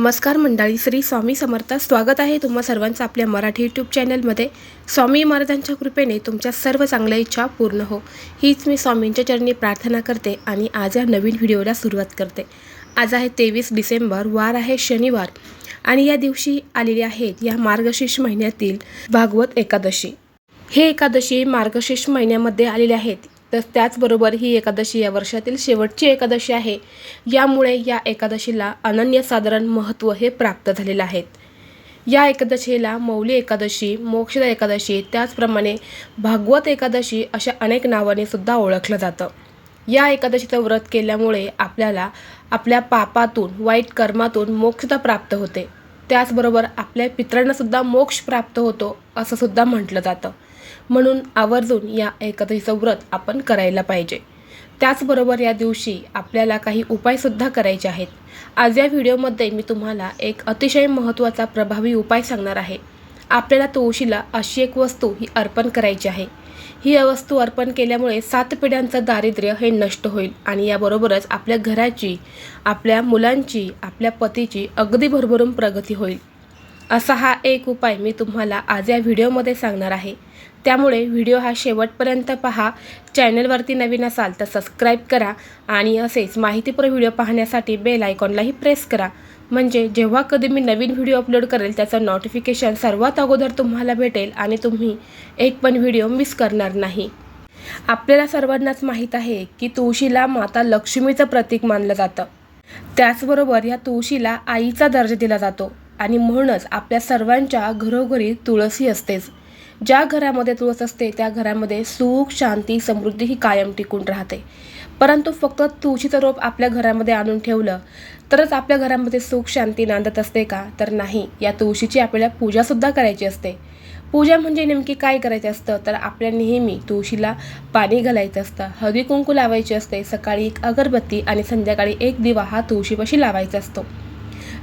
नमस्कार मंडळी श्री स्वामी समर्थ. स्वागत आहे तुम्हा सर्वांचं आपल्या मराठी यूट्यूब चॅनलमध्ये स्वामी महाराजांच्या कृपेने तुमच्या सर्व चांगल्या इच्छा पूर्ण हो. हीच मी स्वामींच्या चरणी प्रार्थना करते आणि आज या नवीन व्हिडिओला सुरुवात करते. आज आहे तेवीस डिसेंबर वार आहे शनिवार आणि या दिवशी आलेली आहेत या मार्गशीर्ष महिन्यातील भागवत एकादशी. हे एकादशी मार्गशीर्ष महिन्यामध्ये आलेले आहेत. तर त्याचबरोबर ही एकादशी या वर्षातील शेवटची एकादशी आहे. यामुळे या एकादशीला अनन्यसाधारण महत्त्व हे प्राप्त झालेलं आहे. या एकादशीला मौली एकादशी मोक्षदा एकादशी त्याचप्रमाणे भागवत एकादशी अशा अनेक नावाने सुद्धा ओळखलं जातं. या एकादशीचं व्रत केल्यामुळे आपल्याला आपल्या पापातून वाईट कर्मातून मोक्षता प्राप्त होते. त्याचबरोबर आपल्या पितरांनासुद्धा मोक्ष प्राप्त होतो असंसुद्धा म्हटलं जातं. म्हणून आवर्जून या एकादशीचं व्रत आपण करायला पाहिजे. त्याचबरोबर या दिवशी आपल्याला काही उपायसुद्धा करायचे आहेत. आज या व्हिडिओमध्ये मी तुम्हाला एक अतिशय महत्त्वाचा प्रभावी उपाय सांगणार आहे. आपल्याला तुळशीला अशी एक वस्तू ही अर्पण करायची आहे. ही वस्तू अर्पण केल्यामुळे सात पिढ्यांचं दारिद्र्य हे नष्ट होईल आणि याबरोबरच आपल्या घराची आपल्या मुलांची आपल्या पतीची अगदी भरभरून प्रगती होईल. असा हा एक उपाय मी तुम्हाला आज या व्हिडिओमध्ये सांगणार आहे. त्यामुळे व्हिडिओ हा शेवटपर्यंत पहा. चॅनलवरती नवीन असाल तर सबस्क्राईब करा आणि असेच माहितीपूर्ण व्हिडिओ पाहण्यासाठी बेल आयकॉनलाही प्रेस करा. म्हणजे जेव्हा कधी मी नवीन व्हिडिओ अपलोड करेल त्याचं नोटिफिकेशन सर्वात अगोदर तुम्हाला भेटेल आणि तुम्ही एक पण व्हिडिओ मिस करणार नाही. आपल्याला सर्वांनाच माहीत आहे की तुळशीला माता लक्ष्मीचं प्रतीक मानलं जातं. त्याचबरोबर या तुळशीला आईचा दर्जा दिला जातो आणि म्हणूनच आपल्या सर्वांच्या घरोघरी तुळसी असतेच. ज्या घरामध्ये तुळस असते त्या घरामध्ये सुख शांती समृद्धी ही कायम टिकून राहते. परंतु फक्त तुळशीचं रोप आपल्या घरामध्ये आणून ठेवलं तरच आपल्या घरामध्ये सुख शांती नांदत असते का? तर नाही. या तुळशीची आपल्याला पूजासुद्धा करायची असते. पूजा म्हणजे नेमकी काय करायचं असतं? तर आपल्या नेहमी तुळशीला पाणी घालायचं असतं हळदी कुंकू लावायची असते सकाळी एक अगरबत्ती आणि संध्याकाळी एक दिवा हा तुळशीपाशी लावायचा असतो.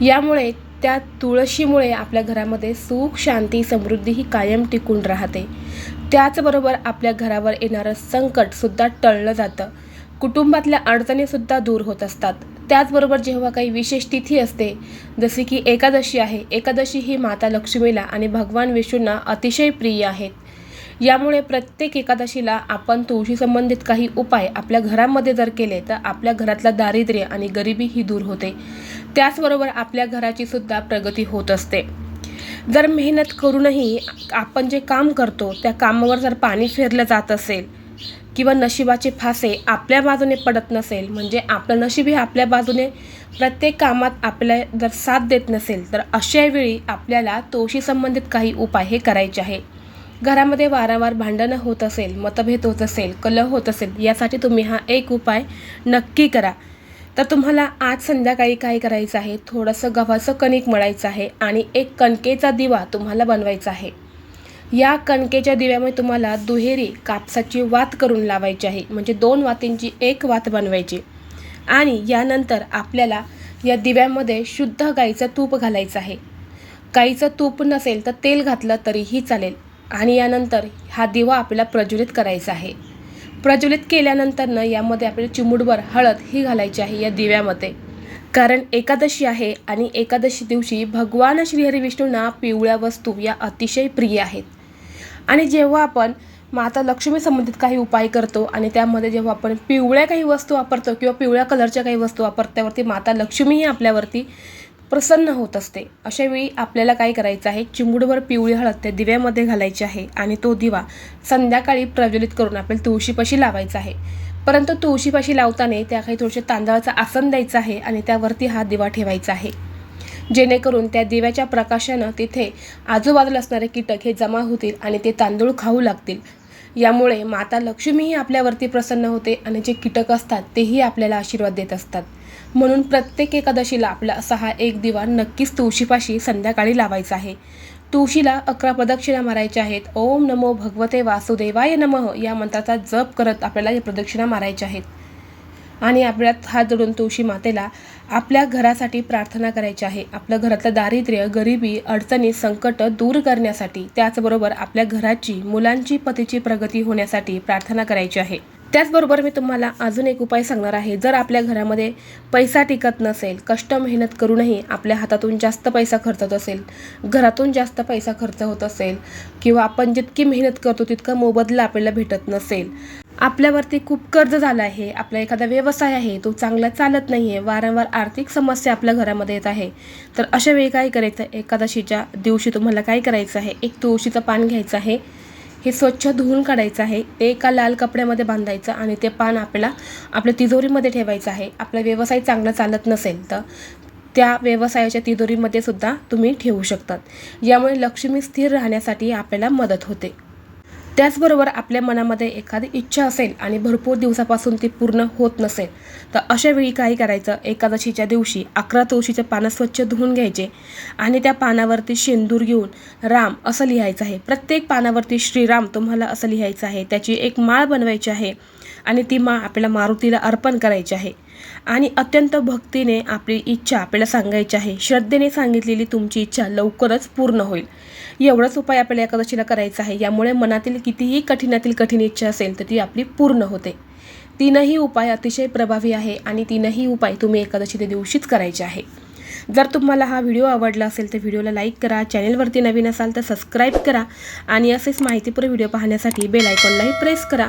यामुळे त्या तुळशीमुळे आपल्या घरामध्ये सुख शांती समृद्धी ही कायम टिकून राहते. त्याचबरोबर आपल्या घरावर येणारं संकटसुद्धा टळलं जातं. कुटुंबातल्या अडचणीसुद्धा दूर होत असतात. त्याचबरोबर जेव्हा काही विशेष तिथी असते जसे की एकादशी आहे एकादशी ही माता लक्ष्मीला आणि भगवान विष्णूंना अतिशय प्रिय आहेत. यामुळे प्रत्येक एकादशीला आपण तुळशी संबंधित काही उपाय आपल्या घरामध्ये जर केले तर आपल्या घरातलं दारिद्र्य आणि गरिबी ही दूर होते. त्याचबरोबर आपल्या घराची सुद्धा प्रगती होत असते. जर मेहनत करूनही आपण जे काम करतो त्या कामावर जर पाणी फेरलं जात असेल किंवा नशिबाचे फासे आपल्या बाजूने पडत नसेल म्हणजे आपलं नशीब हे आपल्या बाजूने प्रत्येक कामात आपल्या जर साथ देत नसेल तर अशा वेळी आपल्याला तोशी संबंधित काही उपाय हे करायचे आहे. घरामध्ये वारंवार भांडणं होत असेल मतभेद होत असेल कलह होत असेल यासाठी तुम्ही हा एक उपाय नक्की करा. तर तुम्हाला आज संध्याकाळी काय करायचं आहे? थोडंसं गव्हाचं कणिक मळायचं आहे आणि एक कणकेचा दिवा तुम्हाला बनवायचा आहे. या कणकेच्या दिव्यामुळे तुम्हाला दुहेरी कापसाची वात करून लावायची आहे. म्हणजे दोन वातींची एक वात बनवायची. आणि यानंतर आपल्याला या दिव्यामध्ये शुद्ध गाईचं तूप घालायचं आहे. गाईचं तूप नसेल तर तेल घातलं तरीही चालेल. आणि यानंतर हा दिवा आपल्याला प्रज्वलित करायचा आहे. प्रज्वलित केल्यानंतरनं यामध्ये आपल्याला चिमुडभर हळद ही घालायची आहे या दिव्यामध्ये. कारण एकादशी आहे आणि एकादशी दिवशी भगवान श्रीहरी विष्णूंना पिवळ्या वस्तू या अतिशय प्रिय आहेत. आणि जेव्हा आपण माता लक्ष्मी संबंधित काही उपाय करतो आणि त्यामध्ये जेव्हा आपण पिवळ्या काही वस्तू वापरतो किंवा पिवळ्या कलरच्या काही वस्तू वापरतो त्यावरती माता लक्ष्मीही आपल्यावरती प्रसन्न होत असते. अशा वेळी आपल्याला काय करायचं आहे? चिमुडभर पिवळी हळद त्या दिव्यामध्ये घालायची आहे आणि तो दिवा संध्याकाळी प्रज्वलित करून आपल्याला तुळशीपाशी लावायचा आहे. परंतु तुळशीपाशी लावताना त्या काही थोडेसे तांदळाचं आसन द्यायचं आहे आणि त्यावरती हा दिवा ठेवायचा आहे. जेणेकरून त्या दिव्याच्या प्रकाशानं तिथे आजूबाजूला असणारे कीटक हे जमा होतील आणि ते तांदूळ खाऊ लागतील. यामुळे माता लक्ष्मीही आपल्यावरती प्रसन्न होते आणि जे कीटक असतात तेही आपल्याला आशीर्वाद देत असतात. म्हणून प्रत्येक एकादशीला आपला असा हा एक दिवा नक्कीच तुळशीपाशी संध्याकाळी लावायचा आहे. तुळशीला अकरा प्रदक्षिणा मारायच्या आहेत. ओम नमो भगवते वासुदेवाय नमः या मंत्राचा जप करत आपल्याला या प्रदक्षिणा मारायच्या आहेत. आणि आपल्यात हात जोडून तुळशी मातेला आपल्या घरासाठी प्रार्थना करायची आहे. आपल्या घरातलं दारिद्र्य गरिबी अडचणी संकट दूर करण्यासाठी त्याचबरोबर आपल्या घराची मुलांची पतीची प्रगती होण्यासाठी प्रार्थना करायची आहे. त्याचबरोबर मी तुम्हाला अजून एक उपाय सांगणार आहे. जर आपल्या घरामध्ये पैसा टिकत नसेल कष्ट मेहनत करूनही आपल्या हातातून जास्त पैसा खर्च होत असेल घरातून जास्त पैसा खर्च होत असेल किंवा आपण जितकी मेहनत करतो तितका मोबदला आपल्याला भेटत नसेल. आपल्यावरती खूप कर्ज झालं आहे. आपला एखादा व्यवसाय आहे तो चांगला चालत नाही आहे वारंवार आर्थिक समस्या आपल्या घरामध्ये येत आहे. तर अशा वेळी काय करायचं? एकादशीच्या दिवशी तुम्हाला काय करायचं आहे? एक तुळशीचं पान घ्यायचं आहे. हे स्वच्छ धुवून काढायचं आहे. ते एका लाल कपड्यामध्ये बांधायचं आणि ते पान आपल्याला आपल्या तिजोरीमध्ये ठेवायचं आहे. आपला व्यवसाय चांगला चालत नसेल तर त्या व्यवसायाच्या तिजोरीमध्ये सुद्धा तुम्ही ठेवू शकतात. यामुळे लक्ष्मी स्थिर राहण्यासाठी आपल्याला मदत होते. त्याचबरोबर आपल्या मनामध्ये एखादी इच्छा असेल आणि भरपूर दिवसापासून ती पूर्ण होत नसेल तर अशा वेळी काय करायचं? एकादशीच्या दिवशी अकरा तुळशीचे पानं स्वच्छ धुवून घ्यायचे आणि त्या पानावरती शेंदूर घेऊन राम असं लिहायचं आहे. प्रत्येक पानावरती श्रीराम तुम्हाला असं लिहायचं आहे. त्याची एक माळ बनवायची आहे. आणि ती माँ आपल्याला मारुतीला अर्पण करायची आहे. आणि अत्यंत भक्तीने आपली इच्छा आपल्याला सांगायची आहे. श्रद्धेने सांगितलेली तुमची इच्छा लवकरच पूर्ण होईल. एवढाच उपाय आपल्याला एकादशीला करायचा आहे. यामुळे मनातील कितीही कठीणातील कठीण इच्छा असेल तर ती आपली पूर्ण होते. तीनही उपाय अतिशय प्रभावी आहे आणि तीनही उपाय तुम्ही एकादशीच्या दिवशीच करायचे आहे. जर तुम्हाला हा व्हिडिओ आवडला असेल तर व्हिडिओला लाईक करा चॅनलवरती नवीन असाल तर सबस्क्राईब करा आणि असेच माहितीपूर्ण व्हिडिओ पाहण्यासाठी बेल आयकॉनलाही प्रेस करा.